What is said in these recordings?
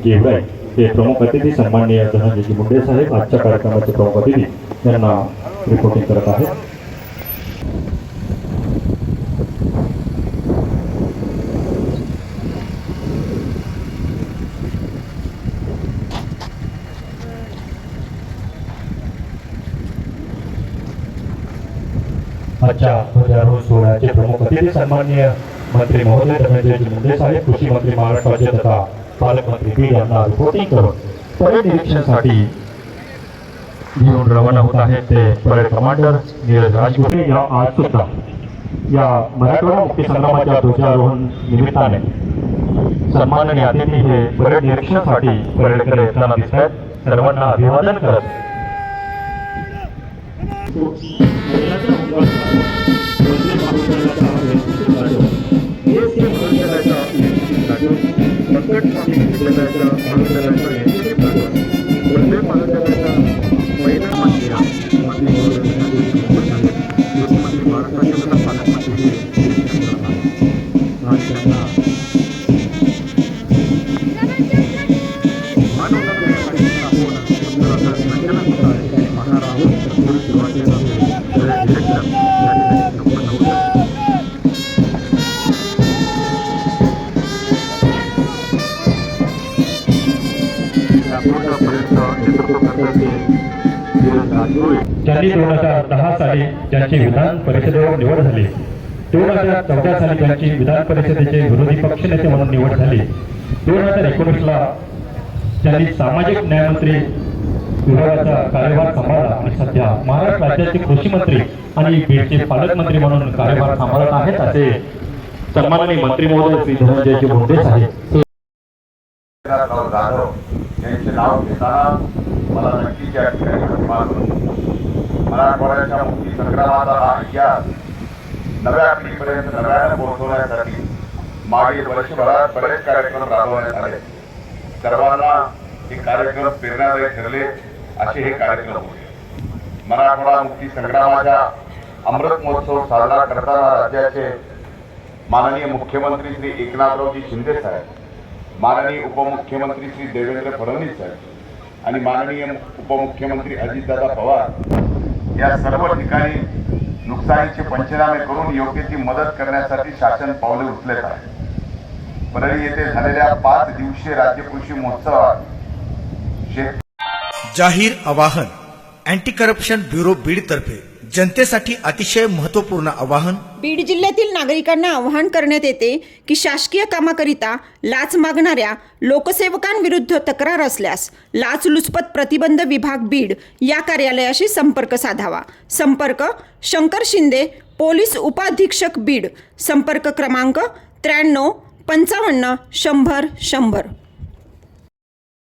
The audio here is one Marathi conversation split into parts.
गेवराय हे प्रमुख अतिथी सन्माननीय धनंजयजी मुंडे साहेब आजच्या कार्यक्रमाचे प्रमुख अतिथी यांना रिपोर्टिंग करत आहेत आजच्या ध्वजारोहण सोहळ्याचे प्रमुख अतिथी सन्माननीय मंत्री महोदय धनंजयजी मुंडे साहेब कृषी मंत्री महाराष्ट्र राज्य तथा पालकमंत्री बीड यांना रिपोर्टिंग करून परेड निरीक्षणासाठी घेऊन रवाना होत आहेत ते परेड कमांडर नीरज राजगुरे या आज सुद्धा या मराठवाडा मुक्ती संग्रामाच्या ध्वजारोहण निमित्ताने सन्माननीय अतिथी हे परेड निरीक्षणासाठी परेडकडे येताना दिसत आहेत. सर्वांना अभिवादन करत Thank you. त्यांनी दोन हजार दहा साली ज्यांची विधान परिषदेवर निवड झाली. दोन हजार चौदा साली त्यांची विधान परिषदेचे विरोधी पक्षनेते म्हणून निवड झाली. दोन हजार एकोणीसला त्यांनी सामाजिक न्यायमंत्री विभागाचा कार्यभार सांभाळला आणि सध्या महाराष्ट्र राज्याचे कृषी मंत्री आणि बीडचे पालकमंत्री म्हणून कार्यभार सांभाळत आहेत असे सन्माननीय मंत्री महोदय श्री धनंजयजी मुंडे साहेब राव जाधव यांचे नाव घेताना मला नक्कीच या ठिकाणी अभिमान होतो मराठवाड्याच्या मुक्ती संग्रामाचा हा इतिहास नव्या पिढीपर्यंत नव्याने पोहोचवण्यासाठी मागील वर्षभरात बरेच कार्यक्रम राबवण्यात आले. सर्वांना हे कार्यक्रम प्रेरणादायी ठरले असे हे कार्यक्रम होते. मराठवाडा मुक्ती संग्रामाच्या अमृत महोत्सव साजरा करताना राज्याचे माननीय मुख्यमंत्री श्री एकनाथरावजी शिंदे साहेब माननीय उपमुख्यमंत्री श्री देवेंद्र फडणवीस साहेब आणि माननीय उपमुख्यमंत्री अजितदादा पवार या सर्व ठिकाणी नुकसानीचे पंचनामे करून योग्य ती मदत करण्यासाठी शासन पावले उचलत आहे. परळी येथे झालेल्या पाच दिवसीय राज्य कृषी महोत्सवात जाहीर आवाहन अँटी करप्शन ब्युरो बीड तर्फे जनतेसाठी अतिशय महत्त्वपूर्ण आवाहन. बीड जिल्ह्यातील नागरिकांना आवाहन करण्यात येते की शासकीय कामाकरिता लाच मागणाऱ्या लोकसेवकांविरुद्ध तक्रार असल्यास लाचलुचपत प्रतिबंध विभाग बीड या कार्यालयाशी संपर्क साधावा. संपर्क शंकर शिंदे पोलीस उपाधीक्षक बीड. संपर्क क्रमांक त्र्याण्णव पंचावन्न शंभर शंभर.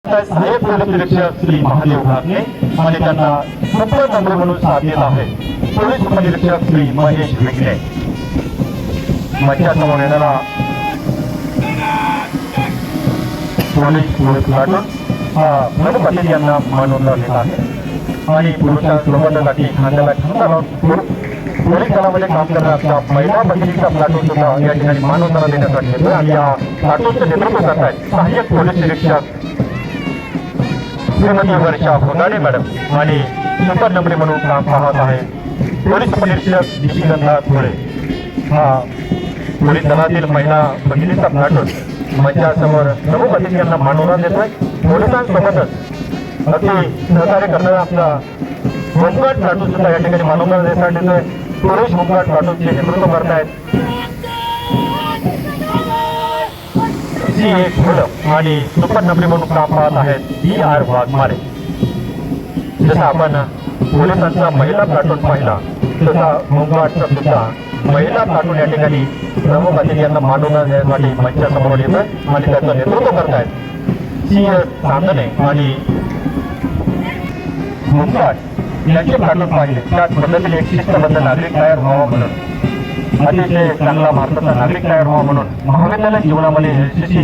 साहेब पोलीस श्री महादेव घाटणे आणि त्यांना सुपर नंबर म्हणून साथ देत आहे. पोलीस उपनिरीक्षक श्री महेश विघ्ने. माझ्या येणारा पोलीस पोलीस प्लाटून हा प्रमुख अतिथी यांना मानून लावलेला आहे. आणि पुरुषां सोबतसाठी खांद्याला खांदा लावून पोलीस दलामध्ये काम करणाऱ्या महिला भगिनीचा प्लाटून सुद्धा या ठिकाणी मानवताना देण्यासाठी येतो आणि या प्लाटूनचे नेतृत्व करत आहेत सहाय्यक पोलीस निरीक्षक श्रीमती वर्षा होदाडे मॅडम. आणि सुपर नंबरी म्हणून काम पाहत आहे. पोलीस उपनिरीक्षक निशिगंधा थोडे हा पोलीस दलातील महिला भगिनीचा नाटक मंचासमोर प्रमुख अतिथी मानवना मानवला देतोय. पोलिसांसोबतच अति सहकार्य करणारा आपला होमगार्ड प्लाटून सुद्धा या ठिकाणी मानवना देण्यासाठी देतोय पोलीस होमगार्ड प्लाटूनचे नेतृत्व करतायत. सी एक फुलं आणि सुपर नंबरी म्हणून काम पाहत आहेत बी आर वाघमारे. जसं आपण पोलिसांचा महिला प्लाटून पाहिला तसा मुंबाटचा सुद्धा महिला प्लाटून या ठिकाणी प्रमुख अतिथी यांना मांडून देण्यासाठी मंचासमोर येतोय आणि त्याचं नेतृत्व करतायत. सी एस चांदणे आणि मुंबाट यांचे प्लाटून पाहिले. त्याच पद्धतीने एक शिस्तबद्ध नागरिक तयार व्हावा म्हणून. अतिशय चांगला भारताचा नागरिक तयार व्हावा म्हणून महाविद्यालय जीवनामध्ये यशस्वी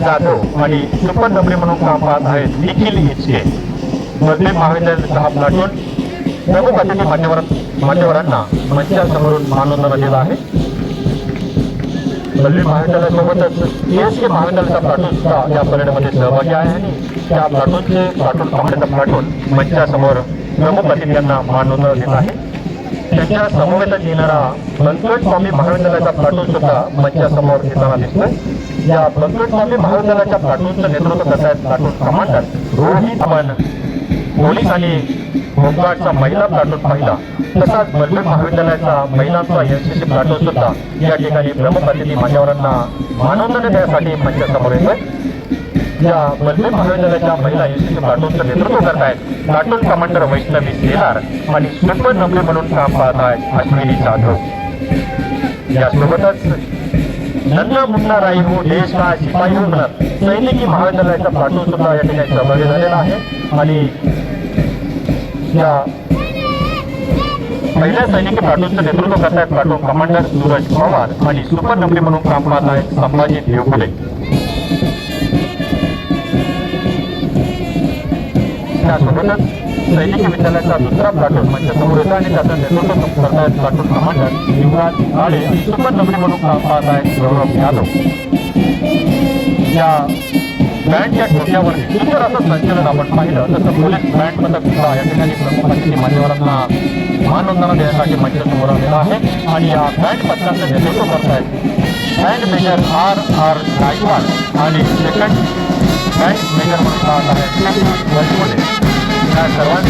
जाधव आणि सुपर नंबरी म्हणून काम पाहत आहेत निखिल इचके. मधले महाविद्यालय दहा प्लाटून प्रमुख अतिथी मान्यवर मान्यवरांना मंचासमोरून मानवंदना दिला आहे. लल्ली महाविद्यालयासोबतच एस के महाविद्यालयाचा प्लाटून सुद्धा या परेडमध्ये सहभागी आहे आणि त्या प्लाटूनचे प्लाटून कमांडरचा प्लाटून मंचासमोर प्रमुख अतिथ्यांना यांना मानवून देत आहे. त्याच्या समवेतच येणारा बंकट स्वामी महाविद्यालयाचा प्लाटून सुद्धा मंचासमोर येताना दिसतोय. या बंकट स्वामी महाविद्यालयाच्या प्लाटूनचं नेतृत्व करत आहेत platoon commander Rohit Aman. Police आणि होमगार्डचा महिला प्लाटून पाहिला तसाच बलबीर महाविद्यालयाचा महिलांचा एनसीसी प्लाटून सुद्धा या ठिकाणी प्रमुख अतिथी मान्यवरांना मानवंदन देण्यासाठी मंचासमोर येतोय. या बलबीर महाविद्यालयाच्या महिला एनसीसी प्लाटूनचं नेतृत्व करत आहेत प्लाटून कमांडर वैष्णवी सेनार आणि सुपर नंबरी म्हणून काम पाहत आहेत अश्विनी जाधव. यासोबतच नन्ना मुन्ना राई हो देश का शिपाई हो म्हणत सैनिकी महाविद्यालयाचा प्लाटून सुद्धा या ठिकाणी सहभागी झालेला आहे. आणि या महिला सैनिकी प्लाटूनचं नेतृत्व करतायत प्लाटून कमांडर सूरज पवार आणि सुपर नंबरी म्हणून काम पाहत आहेत संभाजी देवकुले त्यासोबतच सैनिकी विद्यालयाचा दुसरा प्लाटून म्हणजे समृद्ध आणि त्याचं नेतृत्व करतायत platoon commander Yuvraj Ale super नंबरी म्हणून काम पाहत आहेत गौरव यादव. या बँडच्या ठोक्यावर सुंदर असं संचलन आपण पाहिलं तसं पोलीस बँड पथक सुद्धा या ठिकाणी प्रमुख अतिथी मान्यवरांना मानवंदना देण्यासाठी मंच समोर आलेला आहे. आणि या बँड पथकाचं नेतृत्व करतायत band major R R Gaikwad आणि सेकंड बँड मेजर म्हणून पाहत आहे? वैश्वले या सर्वांसोबतच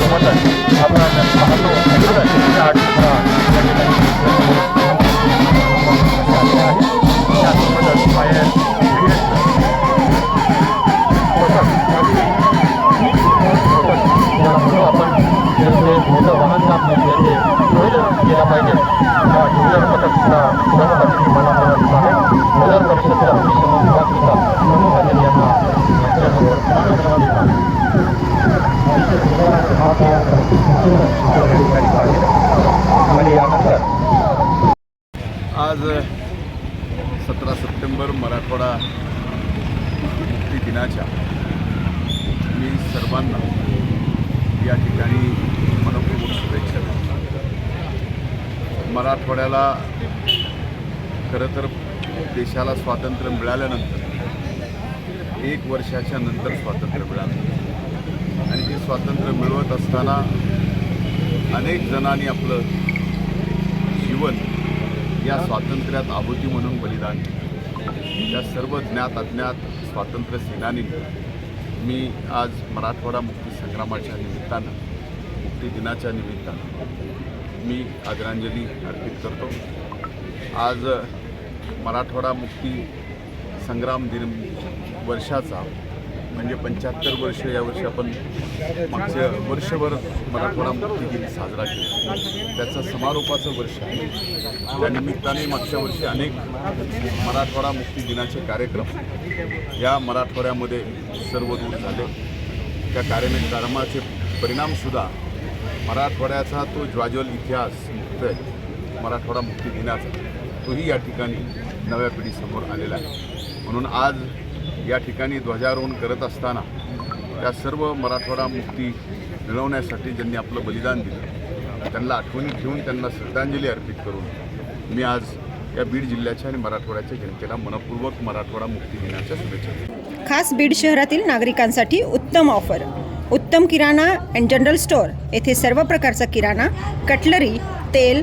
सतरा सप्टेंबर मराठवाडा मुक्ती दिनाच्या मी सर्वांना या ठिकाणी मनपूर्वक शुभेच्छा देतो. मराठवाड्याला खरं तर देशाला स्वातंत्र्य मिळाल्यानंतर एक वर्षाच्या नंतर स्वातंत्र्य मिळालं. आणि ते स्वातंत्र्य मिळवत असताना अनेक जणांनी आपलं जीवन या स्वातंत्र्यात आहुती म्हणून बलिदान या सर्व ज्ञात अज्ञात स्वातंत्र्य सेनानी मी आज मराठवाडा मुक्ती संग्रामाच्या निमित्तानं मुक्ती दिनाच्या निमित्तानं मी आदरांजली अर्पित करतो. आज मराठवाडा मुक्ती संग्राम दिन वर्षाचा म्हणजे पंच्याहत्तर वर्ष यावर्षी आपण मागच्या वर्षभर मराठवाडा मुक्ती दिन साजरा केला. त्याचं समारोपाचं वर्ष आहे. त्या निमित्ताने मागच्या वर्षी अनेक मराठवाडा मुक्ती दिनाचे कार्यक्रम या मराठवाड्यामध्ये सर्व दूर झाले. त्या कार्यक्रमाचे परिणामसुद्धा मराठवाड्याचा तो ज्वाज्वल इतिहास आहे. मराठवाडा मुक्ती दिनाचा तोही या ठिकाणी नव्या पिढीसमोर आलेला आहे. म्हणून आज या ठिकाणी ध्वजारोहण करत असताना त्या सर्व मराठवाडा मुक्ती मिळवण्यासाठी ज्यांनी आपलं बलिदान दिलं त्यांना आठवणी ठेवून त्यांना श्रद्धांजली अर्पित करून मी आज या बीड जिल्ह्याच्या आणि मराठवाड्याच्या जनतेला मनपूर्वक मराठवाडा मुक्ती दिनाच्या शुभेच्छा खास बीड शहरातील नागरिकांसाठी उत्तम ऑफर उत्तम किराणा अँड जनरल स्टोअर. येथे सर्व प्रकारचा किराणा कटलरी तेल